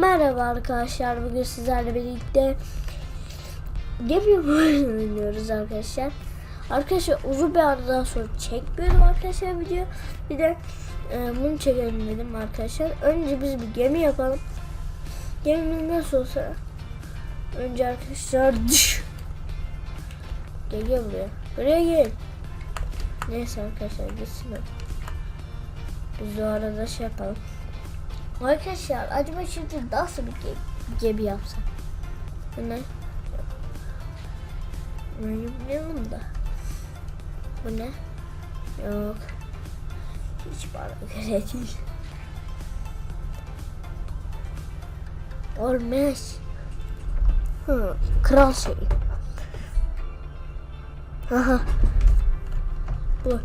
Merhaba arkadaşlar. Bugün sizlerle birlikte gemi oynuyoruz arkadaşlar. Arkadaşlar uzun bir aradan sonra çekmiyorum arkadaşlar video. Bir de e, bunu çekelim dedim arkadaşlar. Önce biz bir gemi yapalım. Gemimiz nasıl olsa önce arkadaşlar. Gel gel buraya. Buraya gel. Neyse arkadaşlar gitsin. Biz de o arada şey yapalım. Arkadaşlar acaba şimdi nasıl bir ge- gemi yapsak? Bu ne? Bunu bilmiyorum da. Bu ne? Yok. Hiç bana göre değil. Olmaz. Hı, kral şey. Aha. Bu.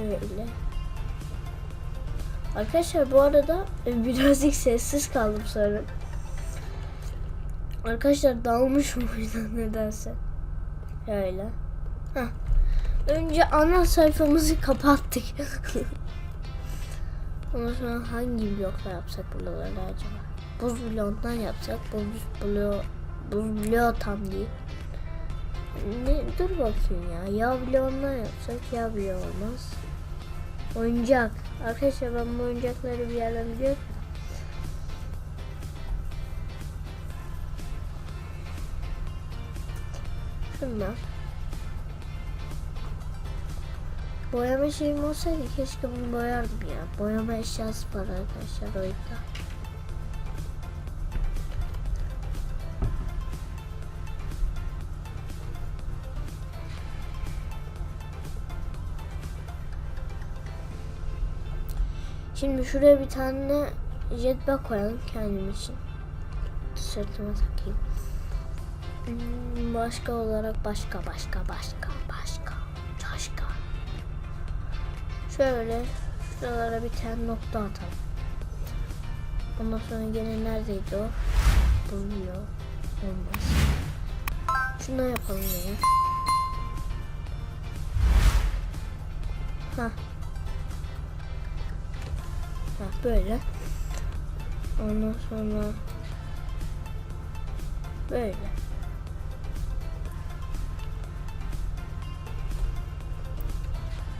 Şöyle. Arkadaşlar bu arada e, birazcık sessiz kaldım sonra. Arkadaşlar dalmış oyuna nedense. Şöyle. Heh. Önce ana sayfamızı kapattık. Ondan sonra hangi blokla yapsak buraları acaba? Buz bloğundan yapsak buz bloğu buz bloğu tam değil. Ne, dur bakayım ya. Yağ bloğundan yapsak yağ bloğu olmaz. Oyuncak. Arkadaşlar ben bu oyuncakları bir yerden biliyorum. Şundan. Boyama şeyim olsaydı keşke bunu boyardım ya. Boyama eşyası var arkadaşlar oyunda. Şimdi şuraya bir tane jetpack koyalım kendim için. Sırtıma takayım. Hmm, Başka olarak başka başka başka başka başka. Şöyle şuralara bir tane nokta atalım. Ondan sonra gene neredeydi o? Buluyor. Olmaz. Şuna yapalım ya. Hah. Hah böyle. Ondan sonra böyle.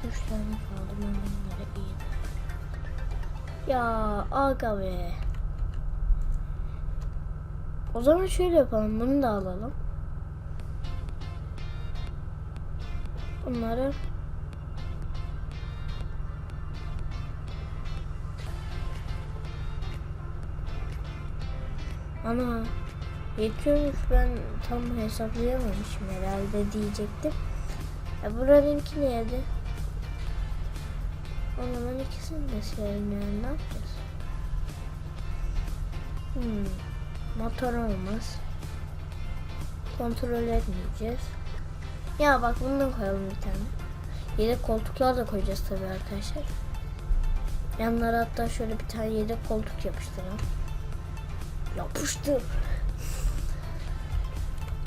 Üç tane kaldı. Ben bunları iyi. Ya aga be. O zaman şöyle yapalım. Bunu da alalım. Bunları Ana yetiyormuş ben tam hesaplayamamışım herhalde diyecektim. E buranınki neydi? O zaman ikisini de yani ne yapacağız? Hmm. Motor olmaz. Kontrol etmeyeceğiz. Ya bak bundan koyalım bir tane. Yedek koltuklar da koyacağız tabii arkadaşlar. Yanlara hatta şöyle bir tane yedek koltuk yapıştıralım. Yapıştı.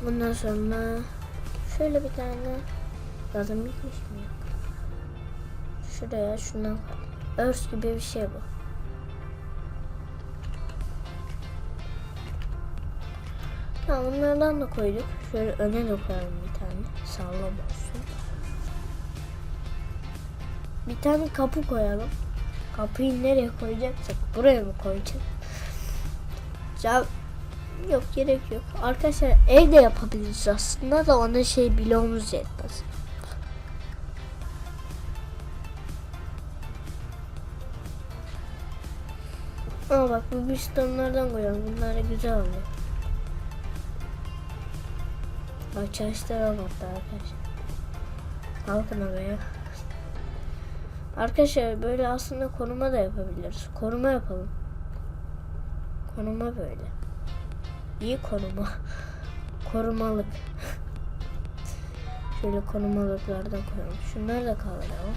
Bundan sonra şöyle bir tane zaten bitmiş mi ya? Şuraya şundan. Örs gibi bir şey bu. Tamam bunlardan da koyduk. Şöyle öne de koyalım bir tane. Sağlam olsun. Bir tane kapı koyalım. Kapıyı nereye koyacaksak buraya mı koyacağız? Ya yok gerek yok. Arkadaşlar evde yapabiliriz aslında da ona şey bloğumuz yetmez. Ama bak bu pistonlardan koyalım. Bunlar güzel oluyor. Bak çalıştıramam hatta arkadaşlar. Kalkın oraya. Arkadaşlar böyle aslında konuma da yapabiliriz. Konuma yapalım. Konuma böyle. İyi konuma. Korumalık. Şöyle korumalıklardan koyalım. Şunları da kaldıralım.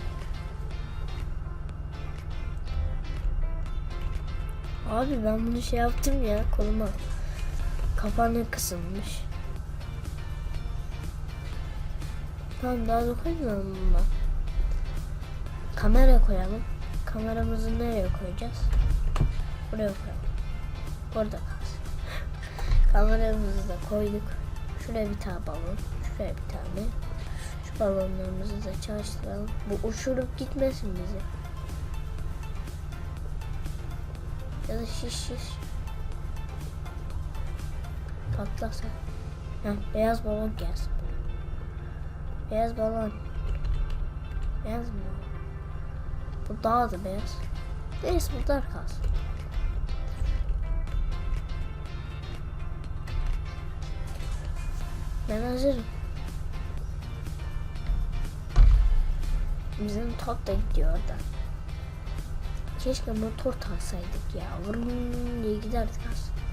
Abi ben bunu şey yaptım ya koluma. Kafanı kısılmış. Tamam daha dokunmayalım buna. Kamera koyalım. Kameramızı nereye koyacağız? Buraya koyalım. Burada kalsın. Kameramızı da koyduk. Şuraya bir tane balon. Şuraya bir tane. Şu balonlarımızı da çalıştıralım. Bu uçurup gitmesin bizi. Ya da şiş şiş. Patlasa. Ha, beyaz balon gelsin. Beyaz balon. Beyaz mı? Bu daha da beyaz. Neyse bunlar kalsın. Ben hazırım. Bizim top da gidiyor oradan. Keşke motor taksaydık ya. Vurun diye giderdik aslında.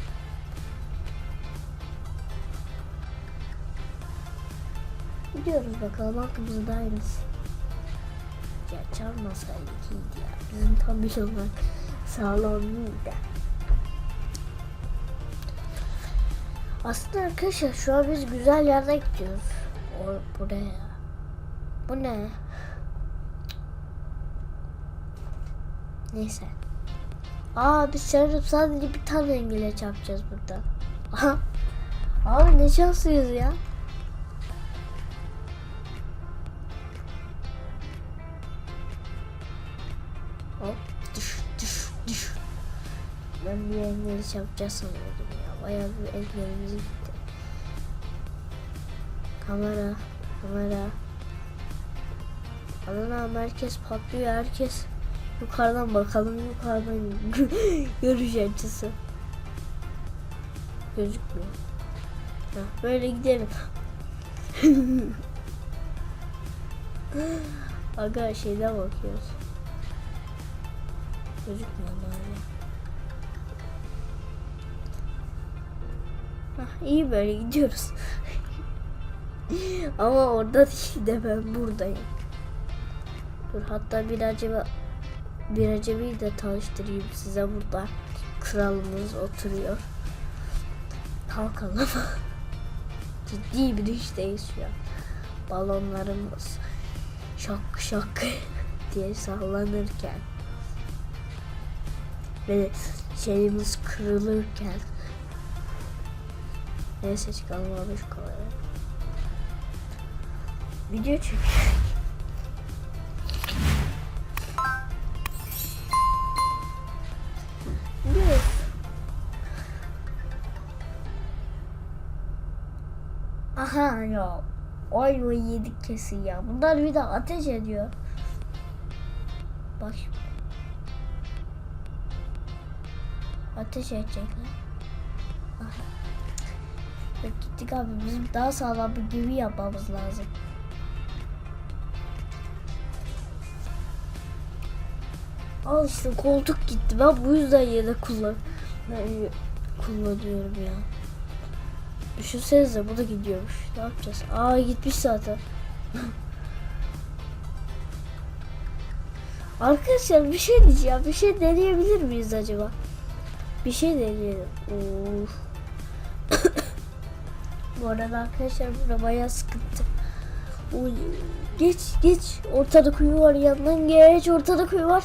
Gidiyoruz bakalım hakkımızda aynısı. Ya çalmasaydık iyiydi ya. Bizim tam bir var. Sağlam değil de. Aslında arkadaşlar şu an biz güzel yerde gidiyoruz. O, buraya. Bu ne? Neyse. Aa biz sanırım sadece bir tane engele çarpacağız burada. Abi ne şanslıyız ya. Hop düş düş düş. Ben bir engeli çarpacağız sanıyordum ya. Bayağı bir engelimiz gitti. Kamera, kamera. Adana merkez patlıyor herkes. Yukarıdan bakalım yukarıdan görüş açısı. Gözükmüyor. Heh, böyle gidelim. Aga şeyden bakıyoruz. Gözükmüyor bari. İyi böyle gidiyoruz. Ama orada değil de ben buradayım. Dur hatta bir acaba bir acebeyi de tanıştırayım size burada. Kralımız oturuyor. Kalkalım. Ciddi bir işteyiz şu an. Balonlarımız şak şak diye sallanırken ve şeyimiz kırılırken neyse çıkalım abi şu kamerayı. Video çek. Aha ya. Ay vay yedik kesin ya. Bunlar bir de ateş ediyor. Bak. Ateş edecekler. Aha. Yok gittik abi. Bizim daha sağlam bir gemi yapmamız lazım. Al işte koltuk gitti. Ben bu yüzden yine kullan ben kullanıyorum ya. Düşünsenize bu da gidiyormuş. Ne yapacağız? Aa gitmiş zaten. Arkadaşlar bir şey diyeceğim. Bir şey deneyebilir miyiz acaba? Bir şey deneyelim. Of. Bu arada arkadaşlar burada bayağı sıkıntı. Oy, geç geç. Ortada kuyu var yandan geç. Ortada kuyu var.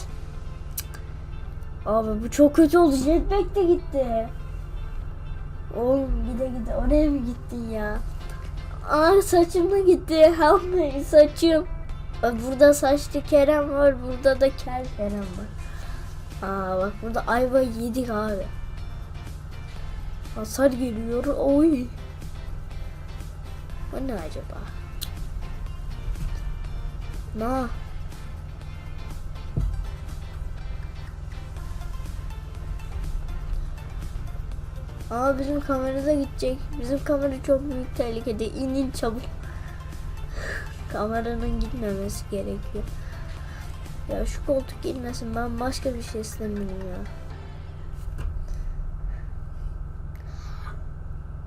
Abi bu çok kötü oldu. Jetpack de gitti. Oğlum gide gide oraya mı gittin ya? Aa saçım da gitti. Hamle saçım. Burada saçlı Kerem var. Burada da kel Kerem var. Aa bak burada ayva yedik abi. Hasar geliyor. Oy. O ne acaba? Na. Aa bizim kamerada gidecek. Bizim kamera çok büyük tehlikede. İnin çabuk. Kameranın gitmemesi gerekiyor. Ya şu koltuk gitmesin ben başka bir şey istemiyorum ya.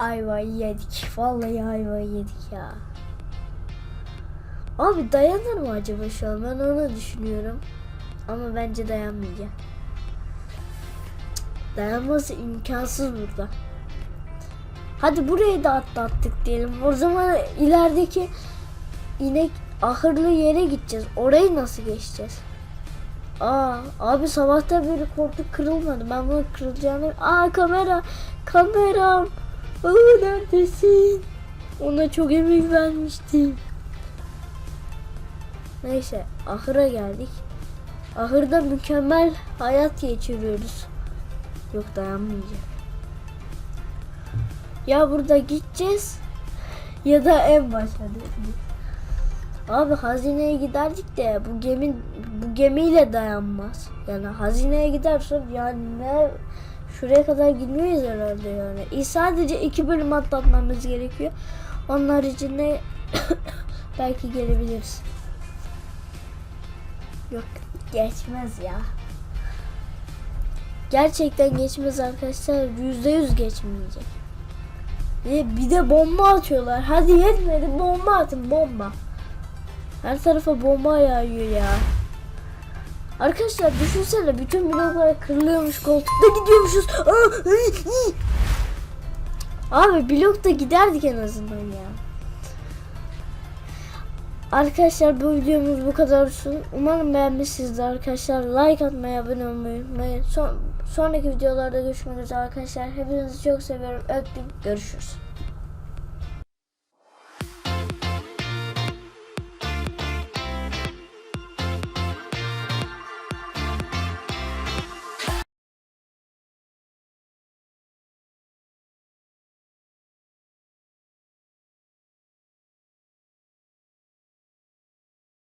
Ayvayı yedik. Vallahi ayvayı yedik ya. Abi dayanır mı acaba şu an? Ben onu düşünüyorum. Ama bence dayanmayacak. Dayanması imkansız burada. Hadi burayı da atlattık diyelim. O zaman ilerideki inek ahırlı yere gideceğiz. Orayı nasıl geçeceğiz? Aa abi sabahta böyle koltuk kırılmadı. Ben bunu kırılacağını... Aa kamera! Kameram! Aa neredesin? Ona çok emek vermiştim. Neyse ahıra geldik. Ahırda mükemmel hayat geçiriyoruz. Yok dayanmayacak. Ya burada gideceğiz ya da en başta. Abi hazineye giderdik de bu gemi bu gemiyle dayanmaz. Yani hazineye gidersek yani ne şuraya kadar gitmeyiz herhalde yani. E, sadece iki bölüm atlatmamız gerekiyor. Onun haricinde belki gelebiliriz. Yok geçmez ya. Gerçekten geçmez arkadaşlar. Yüzde yüz geçmeyecek. Ve bir de bomba atıyorlar. Hadi yetmedi bomba atın bomba. Her tarafa bomba yağıyor ya. Arkadaşlar düşünsene bütün bloklar kırılıyormuş koltukta gidiyormuşuz. Abi blokta giderdik en azından ya. Arkadaşlar bu videomuz bu kadar olsun. Umarım beğenmişsinizdir arkadaşlar. Like atmayı, abone olmayı unutmayın. Son, sonraki videolarda görüşmek üzere arkadaşlar. Hepinizi çok seviyorum. Öptüm. Görüşürüz.